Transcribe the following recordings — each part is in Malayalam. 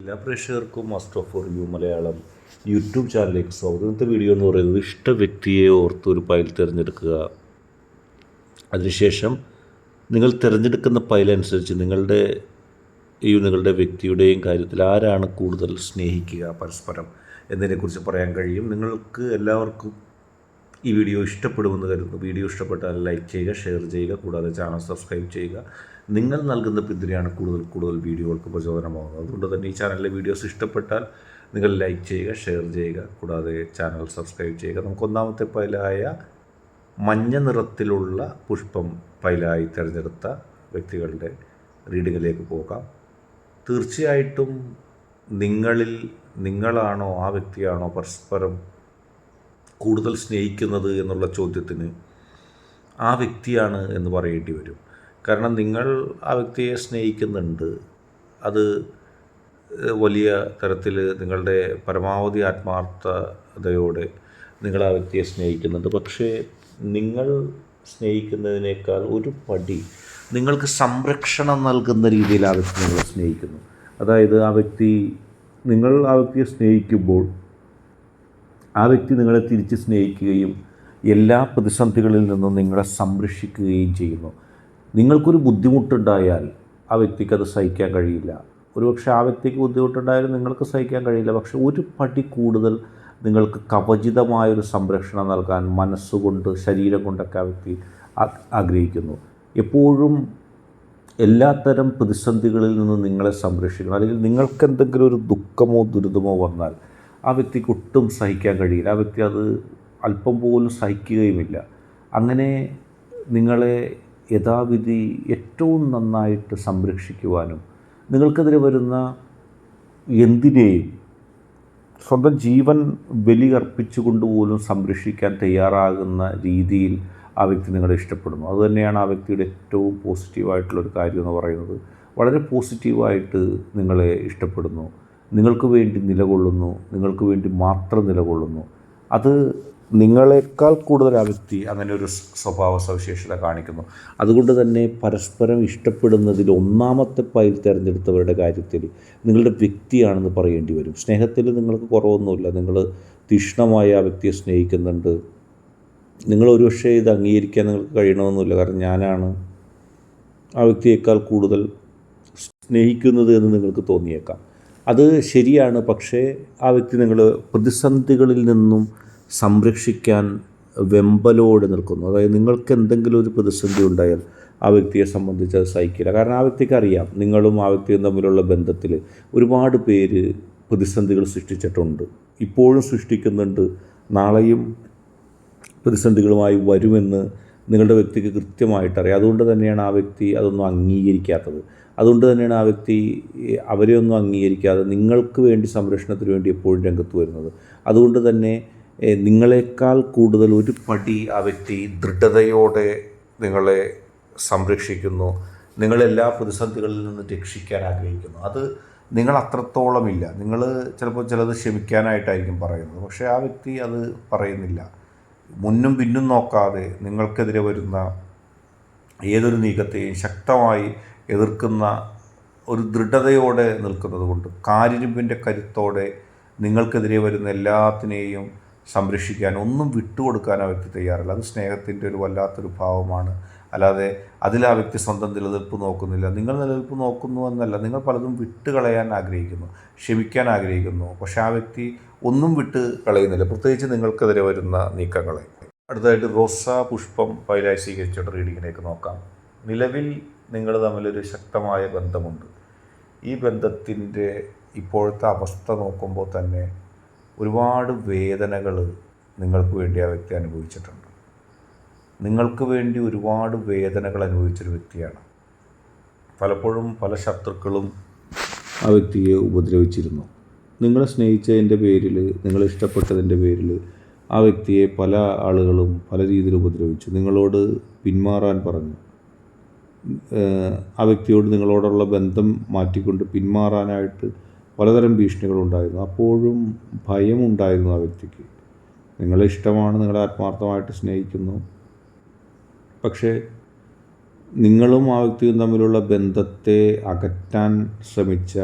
എല്ലാ പ്രേക്ഷകർക്കും master four you Malayalam YouTube ചാനലിലേക്ക് സ്വാഗതം. വീഡിയോ എന്ന് പറയുന്നത് ഇഷ്ട വ്യക്തിയെ ഓർത്ത് ഒരു പൈൽ തിരഞ്ഞെടുക്കുക. അതിനുശേഷം നിങ്ങൾ തിരഞ്ഞെടുക്കുന്ന പൈലനുസരിച്ച് നിങ്ങളുടെ ഈ നിങ്ങളുടെ വ്യക്തിയുടെയും കാര്യത്തിൽ ആരാണ് കൂടുതൽ സ്നേഹിക്കുക പരസ്പരം എന്നതിനെക്കുറിച്ച് പറയാൻ കഴിയും. നിങ്ങൾക്ക് എല്ലാവർക്കും ഈ വീഡിയോ ഇഷ്ടപ്പെടുമെന്ന് കരുതുന്നു. വീഡിയോ ഇഷ്ടപ്പെട്ടാൽ ലൈക്ക് ചെയ്യുക ഷെയർ ചെയ്യുക കൂടാതെ ചാനൽ സബ്സ്ക്രൈബ് ചെയ്യുക. നിങ്ങൾ നൽകുന്ന പിന്തുണയാണ് കൂടുതൽ കൂടുതൽ വീഡിയോകൾക്ക് പ്രചോദനമാകുന്നത് അതുകൊണ്ട് തന്നെ ഈ ചാനലിലെ വീഡിയോസ് ഇഷ്ടപ്പെട്ടാൽ നിങ്ങൾ ലൈക്ക് ചെയ്യുക ഷെയർ ചെയ്യുക. കൂടാതെ ചാനൽ സബ്സ്ക്രൈബ് ചെയ്യുക. നമുക്ക് ഒന്നാമത്തെ പൈലായ മഞ്ഞ നിറത്തിലുള്ള പുഷ്പം പൈലായി തിരഞ്ഞെടുത്ത വ്യക്തികളുടെ റീഡിങ്ങിലേക്ക് പോകാം. തീർച്ചയായിട്ടും നിങ്ങളിൽ നിങ്ങളാണോ ആ വ്യക്തിയാണോ പരസ്പരം കൂടുതൽ സ്നേഹിക്കുന്നത് എന്നുള്ള ചോദ്യത്തിന് ആ വ്യക്തിയാണ് എന്ന് പറയേണ്ടി വരും. കാരണം നിങ്ങൾ ആ വ്യക്തിയെ സ്നേഹിക്കുന്നുണ്ട്. അത് വലിയ തരത്തിൽ നിങ്ങളുടെ പരമാവധി ആത്മാർത്ഥതയോടെ നിങ്ങൾ ആ വ്യക്തിയെ സ്നേഹിക്കുന്നുണ്ട്. പക്ഷേ നിങ്ങൾ സ്നേഹിക്കുന്നതിനേക്കാൾ ഒരു പടി നിങ്ങൾക്ക് സംരക്ഷണം നൽകുന്ന രീതിയിൽ ആ വ്യക്തി നിങ്ങളെ സ്നേഹിക്കുന്നു. അതായത് ആ വ്യക്തി നിങ്ങൾ ആ വ്യക്തിയെ സ്നേഹിക്കുമ്പോൾ ആ വ്യക്തി നിങ്ങളെ തിരിച്ച് സ്നേഹിക്കുകയും എല്ലാ പ്രതിസന്ധികളിൽ നിന്നും നിങ്ങളെ സംരക്ഷിക്കുകയും ചെയ്യുന്നു. നിങ്ങൾക്കൊരു ബുദ്ധിമുട്ടുണ്ടായാൽ ആ വ്യക്തിക്ക് അത് സഹിക്കാൻ കഴിയില്ല. ഒരുപക്ഷെ ആ വ്യക്തിക്ക് ബുദ്ധിമുട്ടുണ്ടായാലും നിങ്ങൾക്ക് സഹിക്കാൻ കഴിയില്ല. പക്ഷെ ഒരു പടി കൂടുതൽ നിങ്ങൾക്ക് കവചിതമായൊരു സംരക്ഷണം നൽകാൻ മനസ്സുകൊണ്ട് ശരീരം കൊണ്ടൊക്കെ ആ വ്യക്തി ആഗ്രഹിക്കുന്നു. എപ്പോഴും എല്ലാത്തരം പ്രതിസന്ധികളിൽ നിന്ന് നിങ്ങളെ സംരക്ഷിക്കണം. അല്ലെങ്കിൽ നിങ്ങൾക്ക് എന്തെങ്കിലും ഒരു ദുഃഖമോ ദുരിതമോ വന്നാൽ ആ വ്യക്തിക്ക് ഒട്ടും സഹിക്കാൻ കഴിയില്ല. ആ വ്യക്തി അത് അല്പം പോലും സഹിക്കുകയുമില്ല. അങ്ങനെ നിങ്ങളെ യഥാവിധി ഏറ്റവും നന്നായിട്ട് സംരക്ഷിക്കുവാനും നിങ്ങൾക്കെതിരെ വരുന്ന എന്തിനേയും സ്വന്തം ജീവൻ ബലി അർപ്പിച്ചുകൊണ്ട് പോലും സംരക്ഷിക്കാൻ തയ്യാറാകുന്ന രീതിയിൽ ആ വ്യക്തി നിങ്ങളെ ഇഷ്ടപ്പെടുന്നു. അതുതന്നെയാണ് ആ വ്യക്തിയുടെ ഏറ്റവും പോസിറ്റീവായിട്ടുള്ളൊരു കാര്യം എന്ന് പറയുന്നത്. വളരെ പോസിറ്റീവായിട്ട് നിങ്ങളെ ഇഷ്ടപ്പെടുന്നു. നിങ്ങൾക്ക് വേണ്ടി നിലകൊള്ളുന്നു. നിങ്ങൾക്ക് വേണ്ടി മാത്രം നിലകൊള്ളുന്നു. അത് നിങ്ങളെക്കാൾ കൂടുതൽ ആ വ്യക്തി അങ്ങനെ ഒരു സ്വഭാവ സവിശേഷത കാണിക്കുന്നു. അതുകൊണ്ട് തന്നെ പരസ്പരം ഇഷ്ടപ്പെടുന്നതിൽ ഒന്നാമത്തെ പൈൽ തിരഞ്ഞെടുത്തവരുടെ കാര്യത്തിൽ നിങ്ങളുടെ വ്യക്തിയാണെന്ന് പറയേണ്ടി വരും. സ്നേഹത്തിൽ നിങ്ങൾക്ക് കുറവൊന്നുമില്ല. നിങ്ങൾ തീഷ്ണമായ ആ വ്യക്തിയെ സ്നേഹിക്കുന്നുണ്ട്. നിങ്ങൾ ഒരുപക്ഷെ ഇത് അംഗീകരിക്കാൻ നിങ്ങൾക്ക് കഴിയണമെന്നില്ല. കാരണം ഞാനാണ് ആ വ്യക്തിയേക്കാൾ കൂടുതൽ സ്നേഹിക്കുന്നത് എന്ന് നിങ്ങൾക്ക് തോന്നിയേക്കാം. അത് ശരിയാണ്. പക്ഷേ ആ വ്യക്തി നിങ്ങൾ പ്രതിസന്ധികളിൽ നിന്നും സംരക്ഷിക്കാൻ വെമ്പലോട് നിൽക്കുന്നു. അതായത് നിങ്ങൾക്ക് എന്തെങ്കിലും ഒരു പ്രതിസന്ധി ഉണ്ടായാൽ ആ വ്യക്തിയെ സംബന്ധിച്ച് അത് സഹിക്കില്ല. കാരണം ആ വ്യക്തിക്ക് അറിയാം നിങ്ങളും ആ വ്യക്തിയും തമ്മിലുള്ള ബന്ധത്തിൽ ഒരുപാട് പേര് പ്രതിസന്ധികൾ സൃഷ്ടിച്ചിട്ടുണ്ട്. ഇപ്പോഴും സൃഷ്ടിക്കുന്നുണ്ട്. നാളെയും പ്രതിസന്ധികളുമായി വരുമെന്ന് നിങ്ങളുടെ വ്യക്തിക്ക് കൃത്യമായിട്ട് അറിയാം അതുകൊണ്ട് തന്നെയാണ് ആ വ്യക്തി അതൊന്നും അംഗീകരിക്കാത്തത്. അതുകൊണ്ട് തന്നെയാണ് ആ വ്യക്തി അവരെ ഒന്നും അംഗീകരിക്കാതെ നിങ്ങൾക്ക് വേണ്ടി സംരക്ഷണത്തിന് വേണ്ടി എപ്പോഴും രംഗത്ത് വരുന്നത്. അതുകൊണ്ട് തന്നെ നിങ്ങളെക്കാൾ കൂടുതൽ ഒരു പടി ആ വ്യക്തി ദൃഢതയോടെ നിങ്ങളെ സംരക്ഷിക്കുന്നു. നിങ്ങളെല്ലാ പ്രതിസന്ധികളിൽ നിന്ന് രക്ഷിക്കാൻ ആഗ്രഹിക്കുന്നു. അത് നിങ്ങൾ അത്രത്തോളമില്ല. നിങ്ങൾ ചിലപ്പോൾ ചിലത് ക്ഷമിക്കാനായിട്ടായിരിക്കും പറയുന്നത്. പക്ഷേ ആ വ്യക്തി അത് പറയുന്നില്ല. മുന്നും പിന്നും നോക്കാതെ നിങ്ങൾക്കെതിരെ വരുന്ന ഏതൊരു നീക്കത്തെയും ശക്തമായി എതിർക്കുന്ന ഒരു ദൃഢതയോടെ നിൽക്കുന്നത് കൊണ്ട് കാരിരുമ്പിന്റെ കരുത്തോടെ നിങ്ങൾക്കെതിരെ വരുന്ന എല്ലാത്തിനെയും സംരക്ഷിക്കാൻ ഒന്നും വിട്ടുകൊടുക്കാൻ ആ വ്യക്തി തയ്യാറല്ല. അത് സ്നേഹത്തിന്റെ ഒരു വല്ലാത്തൊരു ഭാവമാണ്. അല്ലാതെ അതിൽ ആ വ്യക്തി സ്വന്തം നിലനിൽപ്പ് നോക്കുന്നില്ല. നിങ്ങൾ നിലനിൽപ്പ് നോക്കുന്നു എന്നല്ല നിങ്ങൾ പലതും വിട്ട് കളയാൻ ആഗ്രഹിക്കുന്നു ക്ഷമിക്കാൻ ആഗ്രഹിക്കുന്നു. പക്ഷേ ആ വ്യക്തി ഒന്നും വിട്ട് കളയുന്നില്ല. പ്രത്യേകിച്ച് നിങ്ങൾക്കെതിരെ വരുന്ന നീക്കങ്ങളെ. അടുത്തതായിട്ട് റോസ പുഷ്പം പൈലായി സ്വീകരിച്ചിട്ട് റീഡിങ്ങിലേക്ക് നോക്കാം. നിലവിൽ നിങ്ങൾ തമ്മിലൊരു ശക്തമായ ബന്ധമുണ്ട്. ഈ ബന്ധത്തിന്റെ ഇപ്പോഴത്തെ അവസ്ഥ നോക്കുമ്പോൾ തന്നെ ഒരുപാട് വേദനകൾ നിങ്ങൾക്ക് വേണ്ടി ആ വ്യക്തി അനുഭവിച്ചിട്ടുണ്ട്. നിങ്ങൾക്ക് വേണ്ടി ഒരുപാട് വേദനകൾ അനുഭവിച്ചൊരു വ്യക്തിയാണ്. പലപ്പോഴും പല ശത്രുക്കളും ആ വ്യക്തിയെ ഉപദ്രവിച്ചിരുന്നു. നിങ്ങളെ സ്നേഹിച്ചതിന്റെ പേരിൽ നിങ്ങളെ ഇഷ്ടപ്പെട്ടതിന്റെ പേരിൽ ആ വ്യക്തിയെ പല ആളുകളും പല രീതിയിൽ ഉപദ്രവിച്ചു. നിങ്ങളോട് പിന്മാറാൻ പറഞ്ഞു. ആ വ്യക്തിയോട് നിങ്ങളോടുള്ള ബന്ധം മാറ്റിക്കൊണ്ട് പിന്മാറാനായിട്ട് പലതരം ഭീഷണികളുണ്ടായിരുന്നു അപ്പോഴും ഭയമുണ്ടായിരുന്നു ആ വ്യക്തിക്ക്. നിങ്ങളെ ഇഷ്ടമാണ് നിങ്ങളെ ആത്മാർത്ഥമായിട്ട് സ്നേഹിക്കുന്നു. പക്ഷേ നിങ്ങളും ആ വ്യക്തിയും തമ്മിലുള്ള ബന്ധത്തെ അകറ്റാൻ ശ്രമിച്ച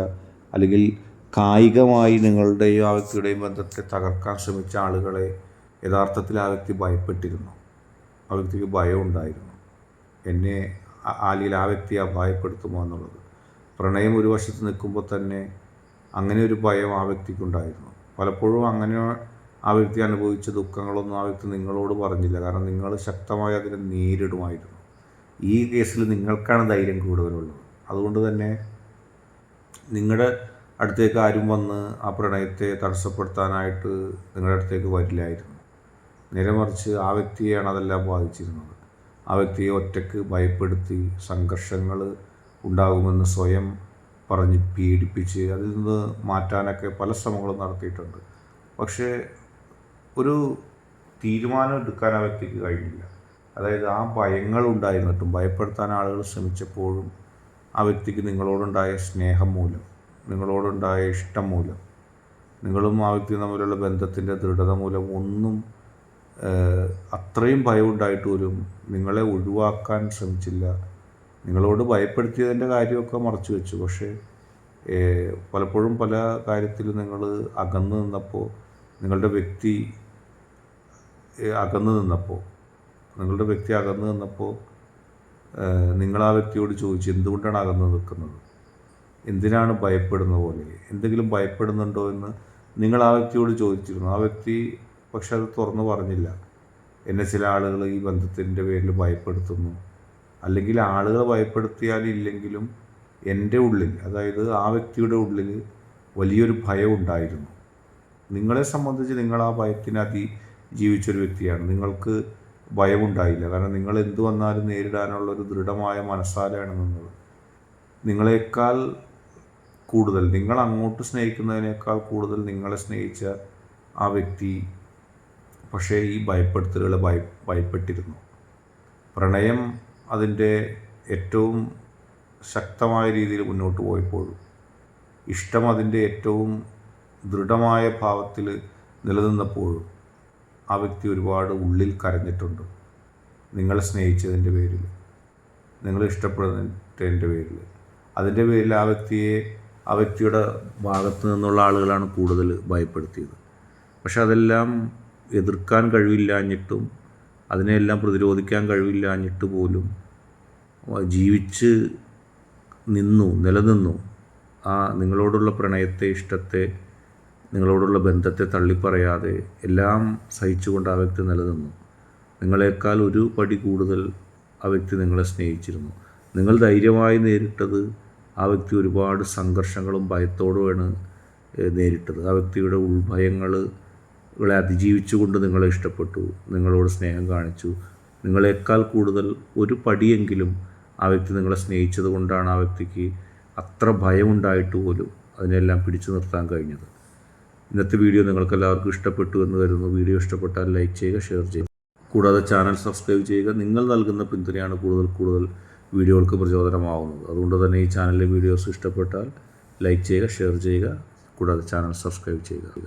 അല്ലെങ്കിൽ കായികമായി നിങ്ങളുടെയും ആ വ്യക്തിയുടെയും ബന്ധത്തെ തകർക്കാൻ ശ്രമിച്ച ആളുകളെ യഥാർത്ഥത്തിൽ ആ വ്യക്തി ഭയപ്പെട്ടിരുന്നു. ആ വ്യക്തിക്ക് ഭയം ഉണ്ടായിരുന്നു. എന്നെ അല്ലെങ്കിൽ ആ വ്യക്തിയെ ഭയപ്പെടുത്തുമോ എന്നുള്ളത്. പ്രണയം ഒരു വശത്ത് നിൽക്കുമ്പോൾ തന്നെ അങ്ങനെ ഒരു ഭയം ആ വ്യക്തിക്കുണ്ടായിരുന്നു. പലപ്പോഴും അങ്ങനെ ആ വ്യക്തി അനുഭവിച്ച ദുഃഖങ്ങളൊന്നും ആ വ്യക്തി നിങ്ങളോട് പറഞ്ഞില്ല. കാരണം നിങ്ങൾ ശക്തമായി അതിനെ നേരിടുമായിരുന്നു. ഈ കേസിൽ നിങ്ങൾക്കാണ് ധൈര്യം കൂടുതലുള്ളത്. അതുകൊണ്ട് തന്നെ നിങ്ങളുടെ അടുത്തേക്ക് ആരും വന്ന് ആ പ്രണയത്തെ തടസ്സപ്പെടുത്താനായിട്ട് നിങ്ങളുടെ അടുത്തേക്ക് വരില്ലായിരുന്നു. നേരെ മറിച്ച് ആ വ്യക്തിയെയാണ് അതെല്ലാം ബാധിച്ചിരുന്നത്. ആ വ്യക്തിയെ ഒറ്റയ്ക്ക് ഭയപ്പെടുത്തി സംഘർഷങ്ങൾ ഉണ്ടാകുമെന്ന് സ്വയം പറഞ്ഞ് പീഡിപ്പിച്ച് അതിൽ നിന്ന് മാറ്റാനൊക്കെ പല ശ്രമങ്ങളും നടത്തിയിട്ടുണ്ട്. പക്ഷേ ഒരു തീരുമാനം എടുക്കാൻ ആ വ്യക്തിക്ക് കഴിഞ്ഞില്ല. അതായത് ആ ഭയങ്ങൾ ഉണ്ടായിരുന്നിട്ടും ഭയപ്പെടുത്താൻ ആളുകൾ ശ്രമിച്ചപ്പോഴും ആ വ്യക്തിക്ക് നിങ്ങളോടുണ്ടായ സ്നേഹം മൂലം നിങ്ങളോടുണ്ടായ ഇഷ്ടം മൂലം നിങ്ങളും ആ വ്യക്തിയും തമ്മിലുള്ള ബന്ധത്തിന്റെ ദൃഢത മൂലം ഒന്നും അത്രയും ഭയമുണ്ടായിട്ട് പോലും നിങ്ങളെ ഒഴിവാക്കാൻ ശ്രമിച്ചില്ല. നിങ്ങളോട് ഭയപ്പെടുത്തിയതിന്റെ കാര്യമൊക്കെ മറച്ചു വെച്ചു. പക്ഷേ പലപ്പോഴും പല കാര്യത്തിലും നിങ്ങൾ അകന്നു നിന്നപ്പോൾ നിങ്ങളുടെ വ്യക്തി അകന്ന് നിന്നപ്പോൾ നിങ്ങളുടെ വ്യക്തി അകന്നു നിന്നപ്പോൾ നിങ്ങൾ ആ വ്യക്തിയോട് ചോദിച്ചു എന്തുകൊണ്ടാണ് അകന്നു നിൽക്കുന്നത്? എന്തിനാണ് ഭയപ്പെടുന്ന പോലെ? എന്തെങ്കിലും ഭയപ്പെടുന്നുണ്ടോ എന്ന് നിങ്ങൾ ആ വ്യക്തിയോട് ചോദിച്ചിരുന്നു. ആ വ്യക്തി പക്ഷെ അത് തുറന്നു പറഞ്ഞില്ല. എന്നെ ചില ആളുകൾ ഈ ബന്ധത്തിന്റെ പേരിൽ ഭയപ്പെടുത്തുന്നു. അല്ലെങ്കിൽ ആളുകൾ ഭയപ്പെടുത്തിയാലില്ലെങ്കിലും എന്റെ ഉള്ളിൽ അതായത് ആ വ്യക്തിയുടെ ഉള്ളിൽ വലിയൊരു ഭയം ഉണ്ടായിരുന്നു. നിങ്ങളെ സംബന്ധിച്ച് നിങ്ങൾ ആ ഭയത്തിനെ അതിജീവിച്ചൊരു വ്യക്തിയാണ്. നിങ്ങൾക്ക് ഭയമുണ്ടായില്ല. കാരണം നിങ്ങൾ എന്തു വന്നാലും നേരിടാനുള്ള ഒരു ദൃഢമായ മനസ്സാലാണ് നിന്നത്. നിങ്ങളെക്കാൾ കൂടുതൽ നിങ്ങൾ അങ്ങോട്ട് സ്നേഹിക്കുന്നതിനേക്കാൾ കൂടുതൽ നിങ്ങളെ സ്നേഹിച്ച ആ വ്യക്തി പക്ഷേ ഈ ഭയപ്പെടുത്തലുകളെ ഭയ ഭയപ്പെട്ടിരുന്നു. പ്രണയം അതിന്റെ ഏറ്റവും ശക്തമായ രീതിയിൽ മുന്നോട്ട് പോയപ്പോഴും ഇഷ്ടം അതിന്റെ ഏറ്റവും ദൃഢമായ ഭാവത്തിൽ നിലനിന്നപ്പോഴും ആ വ്യക്തി ഒരുപാട് ഉള്ളിൽ കരഞ്ഞിട്ടുണ്ട്. നിങ്ങളെ സ്നേഹിച്ചതിന്റെ പേരിൽ. നിങ്ങൾ ഇഷ്ടപ്പെടുന്നതിന്റെ പേരിൽ. അതിന്റെ പേരിൽ ആ വ്യക്തിയെ ആ വ്യക്തിയുടെ ഭാഗത്ത് നിന്നുള്ള ആളുകളാണ് കൂടുതൽ ഭയപ്പെടുത്തിയത്. പക്ഷെ അതെല്ലാം എതിർക്കാൻ കഴിവില്ലാഞ്ഞിട്ടും അതിനെല്ലാം പ്രതിരോധിക്കാൻ കഴിവില്ലാഞ്ഞിട്ട് പോലും. ജീവിച്ച് നിന്നു നിലനിന്നു. ആ നിങ്ങളോടുള്ള പ്രണയത്തെ ഇഷ്ടത്തെ നിങ്ങളോടുള്ള ബന്ധത്തെ തള്ളിപ്പറയാതെ എല്ലാം സഹിച്ചുകൊണ്ട് ആ വ്യക്തി നിലനിന്നു. നിങ്ങളെക്കാൾ ഒരു പടി കൂടുതൽ ആ വ്യക്തി നിങ്ങളെ സ്നേഹിച്ചിരുന്നു. നിങ്ങൾ ധൈര്യമായി നേരിട്ടത് ആ വ്യക്തി ഒരുപാട് സംഘർഷങ്ങളും ഭയത്തോടുമാണ് നേരിട്ടത്. ആ വ്യക്തിയുടെ ഉൾഭയങ്ങൾ ങ്ങളെ അതിജീവിച്ചുകൊണ്ട് നിങ്ങളെ ഇഷ്ടപ്പെട്ടു നിങ്ങളോട് സ്നേഹം കാണിച്ചു. നിങ്ങളെക്കാൾ കൂടുതൽ ഒരു പടിയെങ്കിലും ആ വ്യക്തി നിങ്ങളെ സ്നേഹിച്ചത് കൊണ്ടാണ് ആ വ്യക്തിക്ക് അത്ര ഭയമുണ്ടായിട്ട് പോലും അതിനെല്ലാം പിടിച്ചു നിർത്താൻ കഴിഞ്ഞത്. ഇന്നത്തെ വീഡിയോ നിങ്ങൾക്കെല്ലാവർക്കും ഇഷ്ടപ്പെട്ടു എന്ന് കരുതുന്നു. വീഡിയോ ഇഷ്ടപ്പെട്ടാൽ ലൈക്ക് ചെയ്യുക ഷെയർ ചെയ്യുക. കൂടാതെ ചാനൽ സബ്സ്ക്രൈബ് ചെയ്യുക. നിങ്ങൾ നൽകുന്ന പിന്തുണയാണ് കൂടുതൽ കൂടുതൽ വീഡിയോകൾക്ക് പ്രചോദനമാവുന്നത്. അതുകൊണ്ട് തന്നെ ഈ ചാനലിലെ വീഡിയോസ് ഇഷ്ടപ്പെട്ടാൽ ലൈക്ക് ചെയ്യുക ഷെയർ ചെയ്യുക. കൂടാതെ ചാനൽ സബ്സ്ക്രൈബ് ചെയ്യുക.